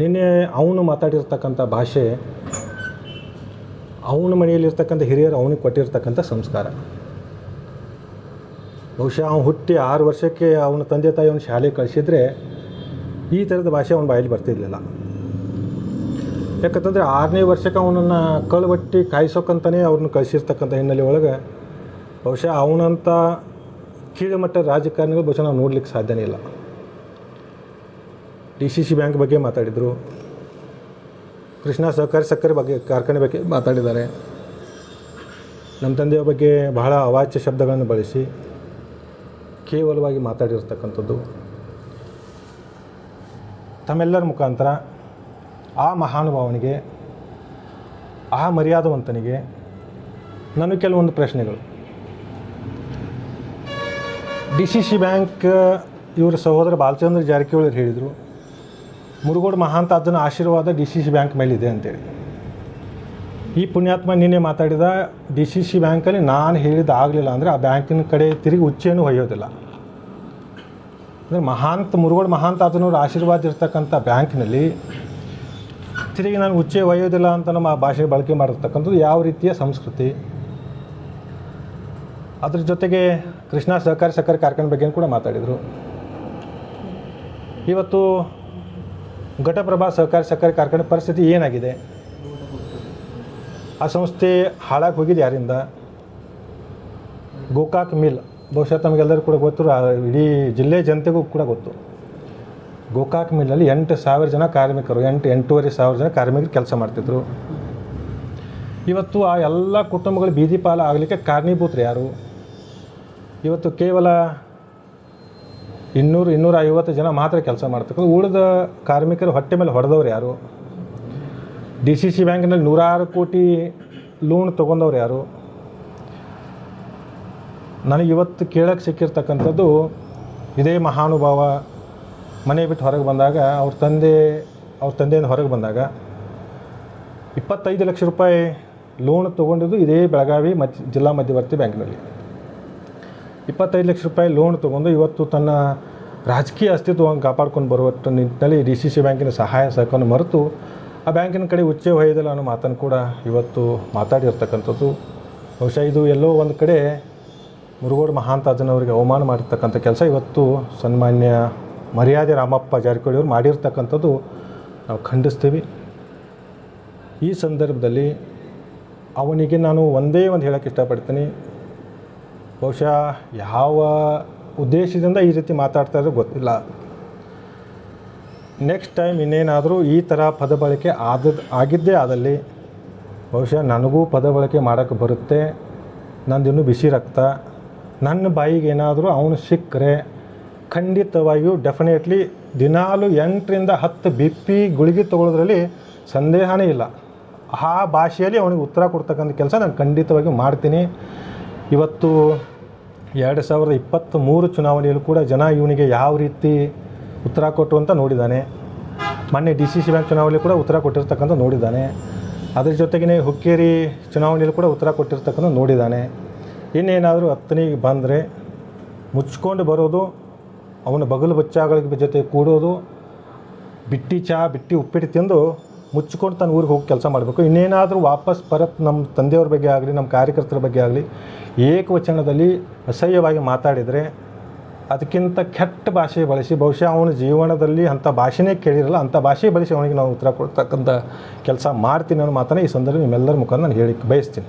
ನಿನ್ನೆ ಅವನು ಮಾತಾಡಿರ್ತಕ್ಕಂಥ ಭಾಷೆ, ಅವನ ಮನೆಯಲ್ಲಿರ್ತಕ್ಕಂಥ ಹಿರಿಯರು ಅವನಿಗೆ ಕೊಟ್ಟಿರ್ತಕ್ಕಂಥ ಸಂಸ್ಕಾರ. ಬಹುಶಃ ಅವನು ಹುಟ್ಟಿ ಆರು ವರ್ಷಕ್ಕೆ ಅವನ ತಂದೆ ತಾಯಿ ಅವನು ಶಾಲೆಗೆ ಕಳಿಸಿದ್ರೆ ಈ ಥರದ ಭಾಷೆ ಅವನ ಬಾಯಲ್ಲಿ ಬರ್ತಿರ್ಲಿಲ್ಲ. ಯಾಕಂತಂದರೆ ಆರನೇ ವರ್ಷಕ್ಕೆ ಅವನನ್ನು ಕಳ್ಬಟ್ಟಿ ಕಾಯಿಸೋಕ್ಕಂತಲೇ ಅವ್ರನ್ನ ಕಳಿಸಿರ್ತಕ್ಕಂಥ ಹಿನ್ನೆಲೆ ಒಳಗೆ ಬಹುಶಃ ಅವನಂಥ ಕೀಳುಮಟ್ಟ ರಾಜಕಾರಣಿಗಳು ಬಹುಶಃ ನಾವು ನೋಡ್ಲಿಕ್ಕೆ ಸಾಧ್ಯನೇ ಇಲ್ಲ. ಡಿ ಸಿ ಸಿ ಬ್ಯಾಂಕ್ ಬಗ್ಗೆ ಮಾತಾಡಿದರು. ಕೃಷ್ಣ ಸಹಕಾರಿ ಸಕ್ಕರೆ ಬಗ್ಗೆ, ಕಾರ್ಖಾನೆ ಬಗ್ಗೆ ಮಾತಾಡಿದ್ದಾರೆ. ನಮ್ಮ ತಂದೆಯ ಬಗ್ಗೆ ಬಹಳ ಅವಾಚ್ಯ ಶಬ್ದಗಳನ್ನು ಬಳಸಿ ಕೇವಲವಾಗಿ ಮಾತಾಡಿರ್ತಕ್ಕಂಥದ್ದು. ತಮ್ಮೆಲ್ಲರ ಮುಖಾಂತರ ಆ ಮಹಾನುಭಾವನಿಗೆ, ಆ ಮರ್ಯಾದವಂತನಿಗೆ ನನಗೆ ಕೆಲವೊಂದು ಪ್ರಶ್ನೆಗಳು. ಡಿ ಸಿ ಸಿ ಬ್ಯಾಂಕ್ ಇವರ ಸಹೋದರ ಬಾಲಚಂದ್ರ ಜಾರಕಿಹೊಳಿ ಹೇಳಿದರು ಮುರುಗೋಡು ಮಹಾಂತ ಅಜ್ಜನ ಆಶೀರ್ವಾದ ಡಿ ಸಿ ಸಿ ಬ್ಯಾಂಕ್ ಮೇಲಿದೆ ಅಂತೇಳಿ. ಈ ಪುಣ್ಯಾತ್ಮ ನಿನ್ನೆ ಮಾತಾಡಿದ ಡಿ ಸಿ ಸಿ ಬ್ಯಾಂಕಲ್ಲಿ ನಾನು ಹೇಳಿದ ಆಗಲಿಲ್ಲ ಅಂದರೆ ಆ ಬ್ಯಾಂಕಿನ ಕಡೆ ತಿರುಗಿ ಉಚ್ಚೇನು ಹೊಯ್ಯೋದಿಲ್ಲ. ಅಂದರೆ ಮಹಾಂತ, ಮುರುಗೋಡು ಮಹಾಂತ ಅಜ್ಜನವ್ರ ಆಶೀರ್ವಾದ ಇರ್ತಕ್ಕಂಥ ಬ್ಯಾಂಕ್ನಲ್ಲಿ ತಿರುಗಿ ನಾನು ಉಚ್ಚೆ ಒಯ್ಯೋದಿಲ್ಲ ಅಂತ ನಮ್ಮ ಭಾಷೆ ಬಳಕೆ ಮಾಡಿರ್ತಕ್ಕಂಥದ್ದು ಯಾವ ರೀತಿಯ ಸಂಸ್ಕೃತಿ? ಅದ್ರ ಜೊತೆಗೆ ಕೃಷ್ಣ ಸಹಕಾರಿ ಸಹಕಾರಿ ಕಾರ್ಖಾನೆ ಬಗ್ಗೆ ಕೂಡ ಮಾತಾಡಿದರು. ಇವತ್ತು ಘಟಪ್ರಭಾ ಸಹಕಾರಿ ಸಕ್ಕರೆ ಕಾರ್ಖಾನೆ ಪರಿಸ್ಥಿತಿ ಏನಾಗಿದೆ? ಆ ಸಂಸ್ಥೆ ಹಾಳಾಗಿ ಹೋಗಿದೆ ಯಾರಿಂದ? ಗೋಕಾಕ್ ಮಿಲ್, ಬಹುಶಃ ತಮಗೆಲ್ಲರೂ ಕೂಡ ಗೊತ್ತು ಇಡೀ ಜಿಲ್ಲೆ ಜನತೆಗೂ ಕೂಡ ಗೊತ್ತು. ಗೋಕಾಕ್ ಮಿಲ್ಲಲ್ಲಿ ಎಂಟು ಸಾವಿರ ಜನ ಕಾರ್ಮಿಕರು, ಎಂಟು, ಎಂಟೂವರೆ ಸಾವಿರ ಜನ ಕಾರ್ಮಿಕರು ಕೆಲಸ ಮಾಡ್ತಿದ್ರು. ಇವತ್ತು ಆ ಎಲ್ಲ ಕುಟುಂಬಗಳು ಬೀದಿ ಪಾಲ ಆಗಲಿಕ್ಕೆ ಕಾರಣೀಭೂತರು ಯಾರು? ಇವತ್ತು ಕೇವಲ ಇನ್ನೂರು ಇನ್ನೂರ ಐವತ್ತು ಜನ ಮಾತ್ರ ಕೆಲಸ ಮಾಡ್ತಕ್ಕಂಥ ಉಳಿದ ಕಾರ್ಮಿಕರು ಹೊಟ್ಟೆ ಮೇಲೆ ಹೊಡೆದವ್ರು ಯಾರು? ಡಿ ಸಿ ಸಿ ಬ್ಯಾಂಕ್ನಲ್ಲಿ ನೂರಾರು ಕೋಟಿ ಲೋನ್ ತೊಗೊಂಡವ್ರು ಯಾರು? ನನಗೆ ಇವತ್ತು ಕೇಳಕ್ಕೆ ಸಿಕ್ಕಿರ್ತಕ್ಕಂಥದ್ದು ಇದೇ ಮಹಾನುಭಾವ ಮನೆ ಬಿಟ್ಟು ಹೊರಗೆ ಬಂದಾಗ, ಅವ್ರ ತಂದೆ, ಅವ್ರ ತಂದೆಯಿಂದ ಹೊರಗೆ ಬಂದಾಗ ಇಪ್ಪತ್ತೈದು ಲಕ್ಷ ರೂಪಾಯಿ ಲೋನ್ ತೊಗೊಂಡಿದ್ದು ಇದೇ ಬೆಳಗಾವಿ ಮಧ್ಯ, ಜಿಲ್ಲಾ ಮಧ್ಯವರ್ತಿ ಬ್ಯಾಂಕ್ನಲ್ಲಿ. ಇಪ್ಪತ್ತೈದು ಲಕ್ಷ ರೂಪಾಯಿ ಲೋನ್ ತೊಗೊಂಡು ಇವತ್ತು ತನ್ನ ರಾಜಕೀಯ ಅಸ್ತಿತ್ವವನ್ನು ಕಾಪಾಡ್ಕೊಂಡು ಬರುವ ನಿಟ್ಟಿನಲ್ಲಿ ಡಿ ಸಿ ಸಿ ಬ್ಯಾಂಕಿನ ಸಹಾಯ ಸಹಕಾರ ಮರೆತು ಆ ಬ್ಯಾಂಕಿನ ಕಡೆ ಉಚ್ಚೆ ಹೊಯ್ಯದಲ್ಲ ಅನ್ನೋ ಮಾತನ್ನು ಕೂಡ ಇವತ್ತು ಮಾತಾಡಿರ್ತಕ್ಕಂಥದ್ದು. ಬಹುಶಃ ಇದು ಎಲ್ಲೋ ಒಂದು ಕಡೆ ಮುರುಗೋಡು ಮಹಾಂತಾಜನವರಿಗೆ ಅವಮಾನ ಮಾಡಿರ್ತಕ್ಕಂಥ ಕೆಲಸ. ಇವತ್ತು ಸನ್ಮಾನ್ಯ ಮರ್ಯಾದೆ ರಾಮಪ್ಪ ಜಾರಕಿಹೊಳಿ ಅವರು ಮಾಡಿರ್ತಕ್ಕಂಥದ್ದು ನಾವು ಖಂಡಿಸ್ತೀವಿ. ಈ ಸಂದರ್ಭದಲ್ಲಿ ಅವನಿಗೆ ನಾನು ಒಂದೇ ಒಂದು ಹೇಳೋಕ್ಕೆ ಇಷ್ಟಪಡ್ತೀನಿ. ಬಹುಶಃ ಯಾವ ಉದ್ದೇಶದಿಂದ ಈ ರೀತಿ ಮಾತಾಡ್ತಾ ಇರೋ ಗೊತ್ತಿಲ್ಲ. ನೆಕ್ಸ್ಟ್ ಟೈಮ್ ಇನ್ನೇನಾದರೂ ಈ ಥರ ಪದ ಬಳಕೆ ಆದ, ಆಗಿದ್ದೇ ಆದಲ್ಲಿ ಬಹುಶಃ ನನಗೂ ಪದ ಬಳಕೆ ಮಾಡೋಕ್ಕೆ ಬರುತ್ತೆ. ನಂದಿನ್ನೂ ಬಿಸಿ ರಕ್ತ. ನನ್ನ ಬಾಯಿಗೆ ಏನಾದರೂ ಅವನು ಸಿಕ್ಕರೆ ಖಂಡಿತವಾಗಿಯೂ ಡೆಫಿನೆಟ್ಲಿ ದಿನಾಲು ಎಂಟರಿಂದ ಹತ್ತು ಬಿ ಪಿ ಗುಳಿಗೆ ತೊಗೊಳೋದ್ರಲ್ಲಿ ಸಂದೇಹನೇ ಇಲ್ಲ. ಆ ಭಾಷೆಯಲ್ಲಿ ಅವನಿಗೆ ಉತ್ತರ ಕೊಡ್ತಕ್ಕಂಥ ಕೆಲಸ ನಾನು ಖಂಡಿತವಾಗಿ ಮಾಡ್ತೀನಿ. ಇವತ್ತು ಎರಡು ಸಾವಿರದ ಇಪ್ಪತ್ತ್ ಮೂರು ಚುನಾವಣೆಯಲ್ಲೂ ಕೂಡ ಜನ ಇವನಿಗೆ ಯಾವ ರೀತಿ ಉತ್ತರ ಕೊಟ್ಟು ಅಂತ ನೋಡಿದ್ದಾನೆ. ಮೊನ್ನೆ ಡಿ ಸಿ ಸಿ ಬ್ಯಾಂಕ್ ಚುನಾವಣೆಯಲ್ಲಿ ಕೂಡ ಉತ್ತರ ಕೊಟ್ಟಿರ್ತಕ್ಕಂಥ ನೋಡಿದ್ದಾನೆ. ಅದ್ರ ಜೊತೆಗೇ ಹುಕ್ಕೇರಿ ಚುನಾವಣೆಯಲ್ಲಿ ಕೂಡ ಉತ್ತರ ಕೊಟ್ಟಿರ್ತಕ್ಕಂಥ ನೋಡಿದ್ದಾನೆ. ಇನ್ನೇನಾದರೂ ಹತ್ತನಿಗೆ ಬಂದರೆ ಮುಚ್ಕೊಂಡು ಬರೋದು, ಅವನ ಬಗಲು ಬಚ್ಚಾಗಳ ಜೊತೆ ಕೂಡೋದು, ಬಿಟ್ಟಿ ಚಹಾ ಬಿಟ್ಟಿ ಉಪ್ಪಿಟ್ಟು ತಿಂದು ಮುಚ್ಕೊಂಡು ತನ್ನ ಊರಿಗೆ ಹೋಗಿ ಕೆಲಸ ಮಾಡಬೇಕು. ಇನ್ನೇನಾದರೂ ವಾಪಸ್ ಪರತ್ ನಮ್ಮ ತಂದೆಯವ್ರ ಬಗ್ಗೆ ಆಗಲಿ, ನಮ್ಮ ಕಾರ್ಯಕರ್ತರ ಬಗ್ಗೆ ಆಗಲಿ ಏಕವಚನದಲ್ಲಿ ಅಸಹ್ಯವಾಗಿ ಮಾತಾಡಿದರೆ ಅದಕ್ಕಿಂತ ಕೆಟ್ಟ ಭಾಷೆ ಬಳಸಿ, ಬಹುಶಃ ಅವನ ಜೀವನದಲ್ಲಿ ಅಂಥ ಭಾಷೆನೇ ಕೇಳಿರಲ್ಲ, ಅಂಥ ಭಾಷೆ ಬಳಸಿ ಅವನಿಗೆ ನಾವು ಉತ್ತರ ಕೊಡ್ತಕ್ಕಂಥ ಕೆಲಸ ಮಾಡ್ತೀನಿ ಅನ್ನೋ ಮಾತನ್ನು ಈ ಸಂದರ್ಭ ನಿಮ್ಮೆಲ್ಲರ ಮುಖಾಂತರ ನಾನು ಹೇಳಿ ಬಯಸ್ತೀನಿ.